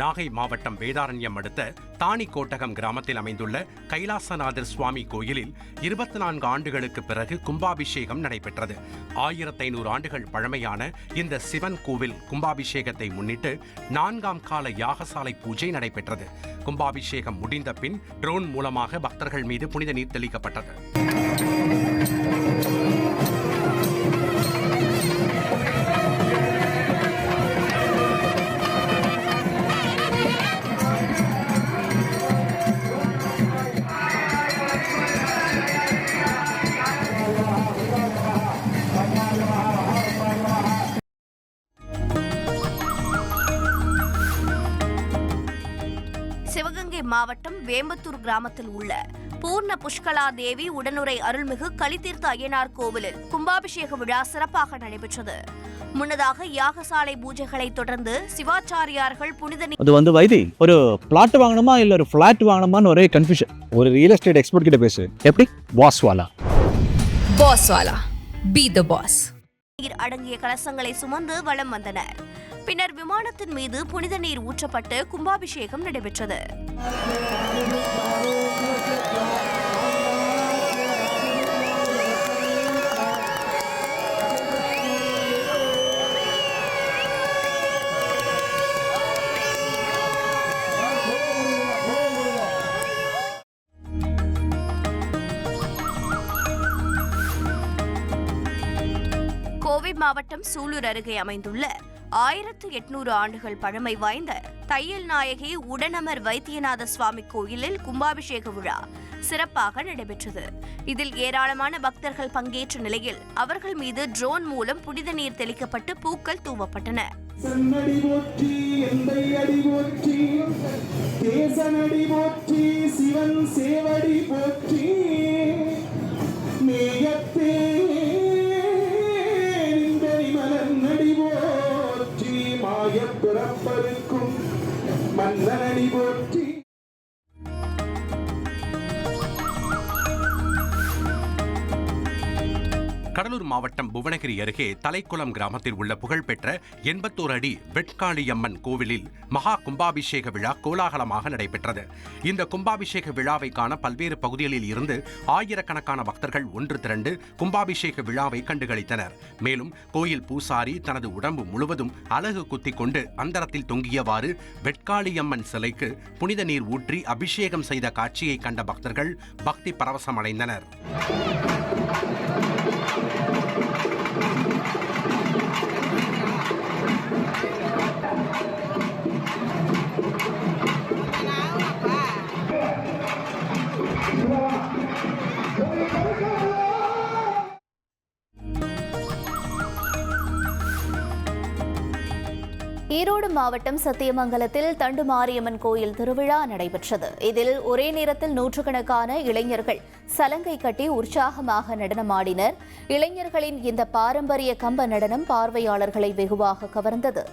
நாகை மாவட்டம் வேதாரண்யம் அடுத்த தானிக்கோட்டகம் கிராமத்தில் அமைந்துள்ள கைலாசநாதர் சுவாமி கோயிலில் இருபத்தி நான்கு ஆண்டுகளுக்கு பிறகு கும்பாபிஷேகம் நடைபெற்றது. ஆயிரத்தி ஐநூறு ஆண்டுகள் பழமையான இந்த சிவன் கோவில் கும்பாபிஷேகத்தை முன்னிட்டு நான்காம் கால யாகசாலை பூஜை நடைபெற்றது. கும்பாபிஷேகம் முடிந்த பின் ட்ரோன் மூலமாக பக்தர்கள் மீது புனித நீர் தெளிக்கப்பட்டது. சிவகங்கை மாவட்டம் வேம்பத்தூர் கிராமத்தில் உள்ள பூர்ண புஷ்கலா தேவி உடனுரை அருள்மிகு களித்தீர்த்த ஐயனார் கோவிலில் கும்பாபிஷேக விழா சிறப்பாக நடைபெற்றது. முன்னதாக யாகசாலை பூஜைகளை தொடர்ந்து சிவாச்சாரியார்கள் புனித அது வந்து வைத்தி ஒரு பிளாட் வாங்கணுமா இல்ல ஒரு ஃபிளாட் வாங்கணுமான்னு ஒரே கன்ஃபியூஷன் ஒரு ரியல் எஸ்டேட் எக்ஸ்பர்ட் கிட்ட பேசு. எப்படி? வாஸ்வாலா Boss Wala. Be the boss. அடங்கிய கலசங்களை சுமந்து வலம் வந்தனர். பின்னர் விமானத்தின் மீது புனித நீர் ஊற்றப்பட்டு கும்பாபிஷேகம் நடைபெற்றது. கோவை மாவட்டம் சூலூர் அருகே அமைந்துள்ள ஆயிரத்து எட்நூறு ஆண்டுகள் பழமை வாய்ந்த தையல் நாயகி உடனமர் வைத்தியநாத சுவாமி கோயிலில் கும்பாபிஷேக விழா சிறப்பாக நடைபெற்றது. இதில் ஏராளமான பக்தர்கள் பங்கேற்ற நிலையில் அவர்கள் மீது ட்ரோன் மூலம் புனித நீர் தெளிக்கப்பட்டு பூக்கள் தூவப்பட்டன. சிவன் சேவடி போற்றி மேயத்தே மன்னனடி கடலூர் மாவட்டம் புவனகிரி அருகே தலைக்குளம் கிராமத்தில் உள்ள புகழ்பெற்ற எண்பத்தோரு அடி வெட்காளியம்மன் கோவிலில் மகா கும்பாபிஷேக விழா கோலாகலமாக நடைபெற்றது. இந்த கும்பாபிஷேக விழாவை காண பல்வேறு பகுதிகளில் இருந்து ஆயிரக்கணக்கான பக்தர்கள் ஒன்று திரண்டு கும்பாபிஷேக விழாவை கண்டுகளித்தனர். மேலும் கோயில் பூசாரி தனது உடம்பு முழுவதும் அலகு குத்தி கொண்டு அந்தரத்தில் தொங்கியவாறு வெட்காளியம்மன் சிலைக்கு புனித நீர் ஊற்றி அபிஷேகம் செய்த காட்சியை கண்ட பக்தர்கள் பக்தி பரவசமடைந்தனர். ஈரோடு மாவட்டம் சத்தியமங்கலத்தில் தண்டு மாரியம்மன் கோயில் திருவிழா நடைபெற்றது. இதில் ஒரே நேரத்தில் நூற்றுக்கணக்கான இளைஞர்கள் சலங்கை கட்டி உற்சாகமாக நடனமாடினர். இளைஞர்களின் இந்த பாரம்பரிய கம்ப நடனம் பார்வையாளர்களை வெகுவாக கவர்ந்தது.